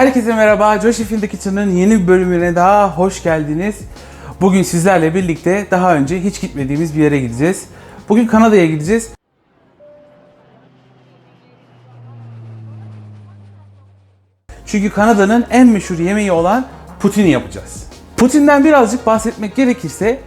Herkese merhaba. Josh Field Kitchen'ın yeni bölümüne daha hoş geldiniz. Bugün sizlerle birlikte daha önce hiç gitmediğimiz bir yere gideceğiz. Bugün Kanada'ya gideceğiz. Çünkü Kanada'nın en meşhur yemeği olan poutine yapacağız. Poutine'den birazcık bahsetmek gerekirse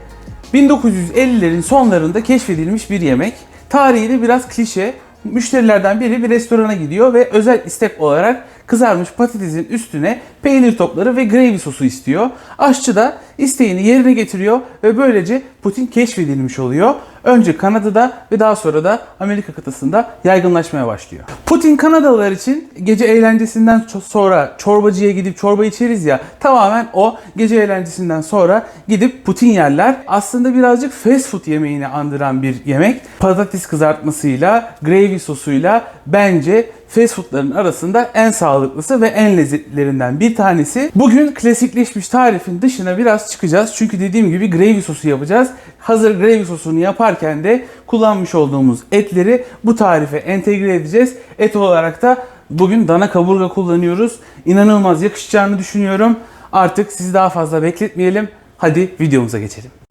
1950'lerin sonlarında keşfedilmiş bir yemek. Tarihi de biraz klişe. Müşterilerden biri bir restorana gidiyor ve özel istek olarak kızarmış patatesin üstüne peynir topları ve gravy sosu istiyor. Aşçı da isteğini yerine getiriyor ve böylece Putin keşfedilmiş oluyor. Önce Kanada'da ve daha sonra da Amerika kıtasında yaygınlaşmaya başlıyor. Putin Kanadalılar için gece eğlencesinden sonra çorbacıya gidip çorba içeriz ya tamamen o gece eğlencesinden sonra gidip Putin yerler. Aslında birazcık fast food yemeğini andıran bir yemek. Patates kızartmasıyla, gravy sosuyla bence fast foodların arasında en sağlıklısı ve en lezzetlilerinden bir tanesi. Bugün klasikleşmiş tarifin dışına biraz çıkacağız. Çünkü dediğim gibi gravy sosu yapacağız. Hazır gravy sosunu yaparken de kullanmış olduğumuz etleri bu tarife entegre edeceğiz. Et olarak da bugün dana kaburga kullanıyoruz. İnanılmaz yakışacağını düşünüyorum. Artık sizi daha fazla bekletmeyelim. Hadi videomuza geçelim.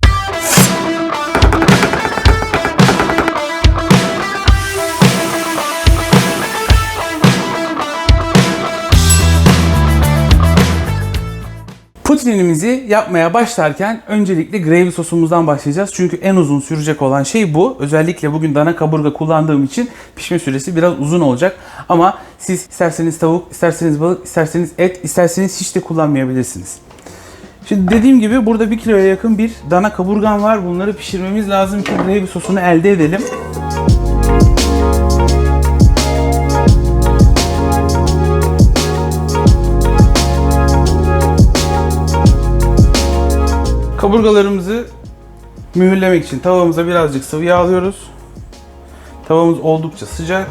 Putinimizi yapmaya başlarken öncelikle gravy sosumuzdan başlayacağız. Çünkü en uzun sürecek olan şey bu. Özellikle bugün dana kaburga kullandığım için pişme süresi biraz uzun olacak. Ama siz isterseniz tavuk, isterseniz balık, isterseniz et, isterseniz hiç de kullanmayabilirsiniz. Şimdi dediğim gibi burada 1 kiloya yakın bir dana kaburgan var. Bunları pişirmemiz lazım ki gravy sosunu elde edelim. Kaburgalarımızı mühürlemek için tavamıza birazcık sıvı yağ alıyoruz. Tavamız oldukça sıcak.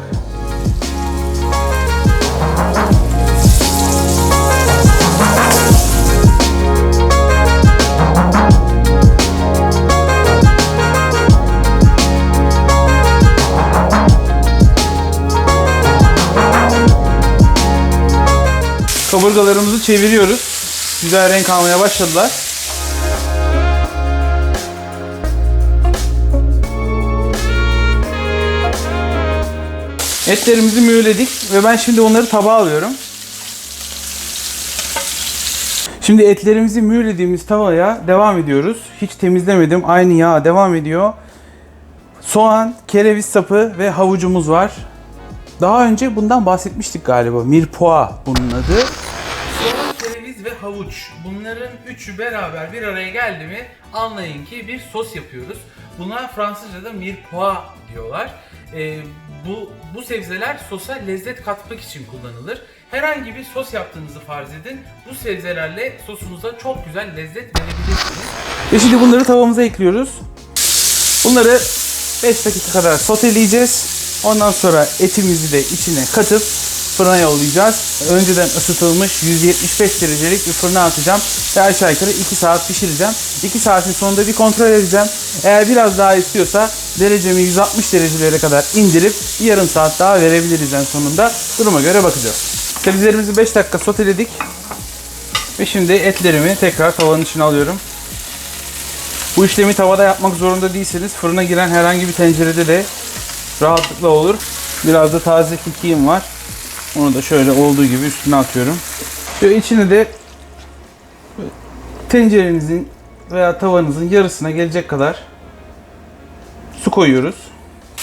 Kaburgalarımızı çeviriyoruz. Güzel renk almaya başladılar. Etlerimizi mühürledik ve ben şimdi onları tabağa alıyorum. Şimdi etlerimizi mühürlediğimiz tavaya devam ediyoruz. Hiç temizlemedim. Aynı yağ devam ediyor. Soğan, kereviz sapı ve havucumuz var. Daha önce bundan bahsetmiştik galiba. Mirpoa bunun adı. Soğan, kereviz ve havuç. Bunların üçü beraber bir araya geldi mi anlayın ki bir sos yapıyoruz. Buna Fransızca'da mirpoa diyorlar. Ee, bu, bu sebzeler sosa lezzet katmak için kullanılır. Herhangi bir sos yaptığınızı farz edin. Bu sebzelerle sosunuza çok güzel lezzet verebilirsiniz. Ve şimdi bunları tavamıza ekliyoruz. Bunları 5 dakika kadar soteleyeceğiz. Ondan sonra etimizi de içine katıp fırına yollayacağız. Önceden ısıtılmış 175 derecelik bir fırına atacağım ve aşağı yukarı 2 saat pişireceğim. 2 saatin sonunda bir kontrol edeceğim. Eğer biraz daha istiyorsa derecemi 160 derecelere kadar indirip yarım saat daha verebiliriz en sonunda. Duruma göre bakacağız. Sebzelerimizi 5 dakika soteledik. Ve şimdi etlerimi tekrar tavanın içine alıyorum. Bu işlemi tavada yapmak zorunda değilseniz fırına giren herhangi bir tencerede de rahatlıkla olur. Biraz da taze kekiğim var. Onu da şöyle olduğu gibi üstüne atıyorum. Şöyle içine de tencerenizin veya tavanızın yarısına gelecek kadar su koyuyoruz.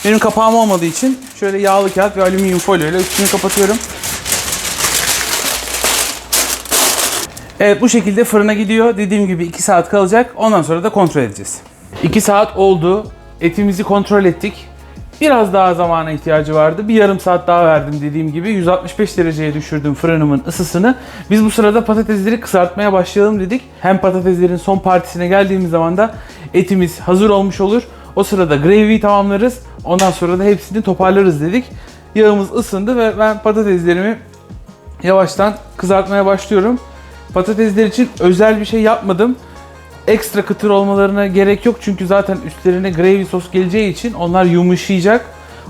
Benim kapağım olmadığı için şöyle yağlı kağıt ve alüminyum folyo ile üstünü kapatıyorum. Evet bu şekilde fırına gidiyor. Dediğim gibi 2 saat kalacak. Ondan sonra da kontrol edeceğiz. 2 saat oldu. Etimizi kontrol ettik. Biraz daha zamana ihtiyacı vardı. Bir yarım saat daha verdim dediğim gibi. 165 dereceye düşürdüm fırınımın ısısını. Biz bu sırada patatesleri kızartmaya başlayalım dedik. Hem patateslerin son partisine geldiğimiz zaman da etimiz hazır olmuş olur. O sırada gravy tamamlarız. Ondan sonra da hepsini toparlarız dedik. Yağımız ısındı ve ben patateslerimi yavaştan kızartmaya başlıyorum. Patatesler için özel bir şey yapmadım. Ekstra kıtır olmalarına gerek yok çünkü zaten üstlerine gravy sos geleceği için onlar yumuşayacak.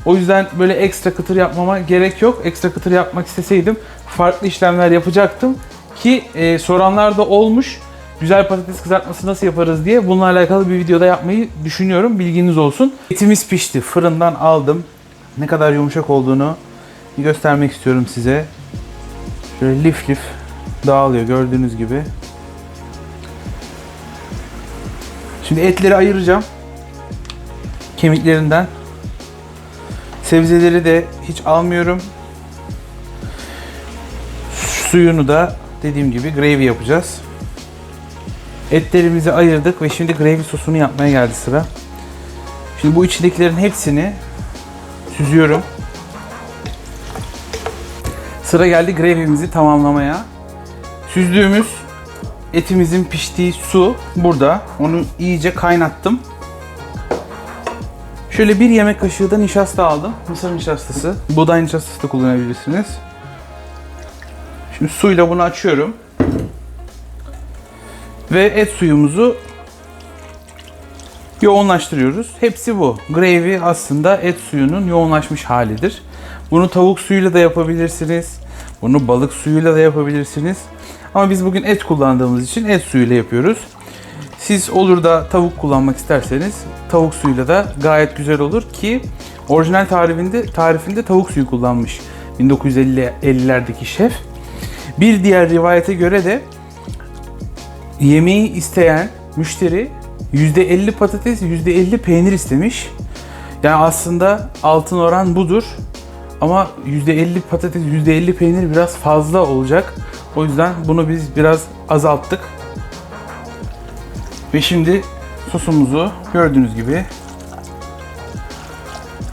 O yüzden böyle ekstra kıtır yapmama gerek yok. Ekstra kıtır yapmak isteseydim farklı işlemler yapacaktım. Ki e, soranlar da olmuş. Güzel patates kızartması nasıl yaparız diye bununla alakalı bir videoda yapmayı düşünüyorum. Bilginiz olsun. Etimiz pişti. Fırından aldım. Ne kadar yumuşak olduğunu göstermek istiyorum size. Şöyle lif lif dağılıyor gördüğünüz gibi. Şimdi etleri ayıracağım. Kemiklerinden. Sebzeleri de hiç almıyorum. Suyunu da dediğim gibi gravy yapacağız. Etlerimizi ayırdık ve şimdi gravy sosunu yapmaya geldi sıra. Şimdi bu içindekilerin hepsini süzüyorum. Sıra geldi gravy'mizi tamamlamaya. Süzdüğümüz etimizin piştiği su burada. Onu iyice kaynattım. Şöyle bir yemek kaşığı da nişasta aldım. Mısır nişastası. Buğday nişastası da kullanabilirsiniz. Şimdi suyla bunu açıyorum. Ve et suyumuzu yoğunlaştırıyoruz. Hepsi bu. Gravy aslında et suyunun yoğunlaşmış halidir. Bunu tavuk suyuyla da yapabilirsiniz. Bunu balık suyuyla da yapabilirsiniz. Ama biz bugün et kullandığımız için et suyuyla yapıyoruz. Siz olur da tavuk kullanmak isterseniz tavuk suyuyla da gayet güzel olur ki orijinal tarifinde tarifinde tavuk suyu kullanmış 1950'lerdeki şef. Bir diğer rivayete göre de yemeği isteyen müşteri %50 patates, %50 peynir istemiş. Yani aslında altın oran budur. Ama %50 patates, %50 peynir biraz fazla olacak. O yüzden bunu biz biraz azalttık. Ve şimdi sosumuzu gördüğünüz gibi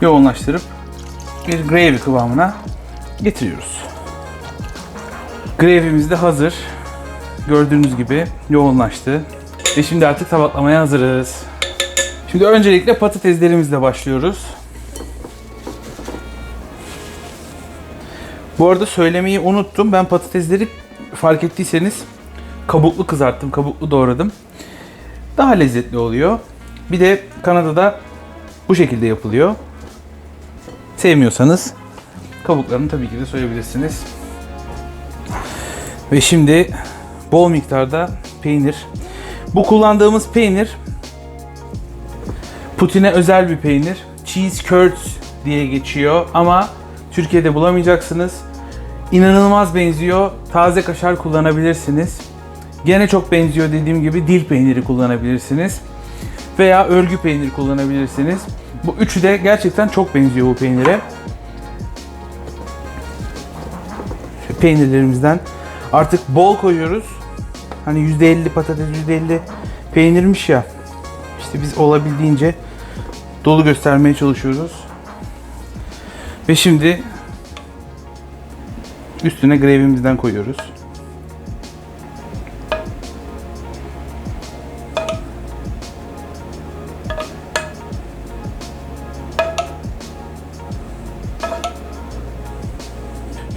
yoğunlaştırıp bir gravy kıvamına getiriyoruz. Gravy'miz de hazır. Gördüğünüz gibi yoğunlaştı. Ve şimdi artık tabaklamaya hazırız. Şimdi öncelikle patateslerimizle başlıyoruz. Bu arada söylemeyi unuttum. Ben patatesleri fark ettiyseniz kabuklu kızarttım, kabuklu doğradım. Daha lezzetli oluyor. Bir de Kanada'da bu şekilde yapılıyor. Sevmiyorsanız kabuklarını tabii ki de soyabilirsiniz. Ve şimdi bol miktarda peynir. Bu kullandığımız peynir Putin'e özel bir peynir. Cheese curds diye geçiyor ama Türkiye'de bulamayacaksınız. İnanılmaz benziyor. Taze kaşar kullanabilirsiniz. Gene çok benziyor dediğim gibi dil peyniri kullanabilirsiniz. Veya örgü peyniri kullanabilirsiniz. Bu üçü de gerçekten çok benziyor bu peynire. Peynirlerimizden artık bol koyuyoruz. Hani %50 patates, %50 peynirmiş ya. İşte biz olabildiğince dolu göstermeye çalışıyoruz. Ve şimdi üstüne gravy'mizden koyuyoruz.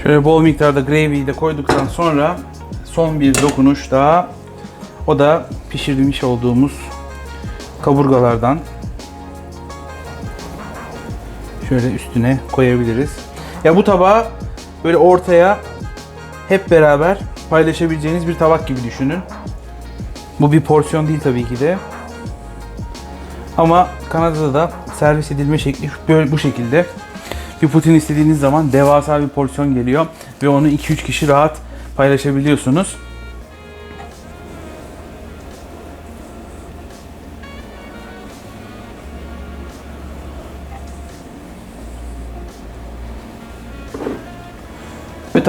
Şöyle bol miktarda gravy'yi de koyduktan sonra son bir dokunuş daha. O da pişirmiş olduğumuz kaburgalardan şöyle üstüne koyabiliriz. Ya bu tabağı böyle ortaya hep beraber paylaşabileceğiniz bir tabak gibi düşünün. Bu bir porsiyon değil tabii ki de. Ama Kanada'da da servis edilme şekli böyle bu şekilde. Bir putin istediğiniz zaman devasa bir porsiyon geliyor ve onu 2-3 kişi rahat paylaşabiliyorsunuz.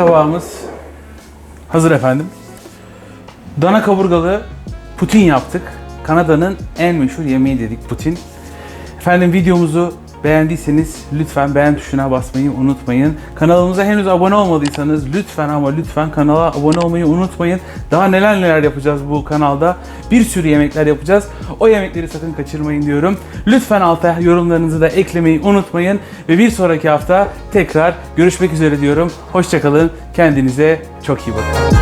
Ve tabağımız hazır efendim. Dana kaburgalı putin yaptık. Kanada'nın en meşhur yemeği dedik putin. Efendim videomuzu beğendiyseniz lütfen beğen tuşuna basmayı unutmayın. Kanalımıza henüz abone olmadıysanız lütfen ama lütfen kanala abone olmayı unutmayın. Daha neler neler yapacağız bu kanalda. Bir sürü yemekler yapacağız. O yemekleri sakın kaçırmayın diyorum. Lütfen alta yorumlarınızı da eklemeyi unutmayın. Ve bir sonraki hafta tekrar görüşmek üzere diyorum. Hoşçakalın. Kendinize çok iyi bakın.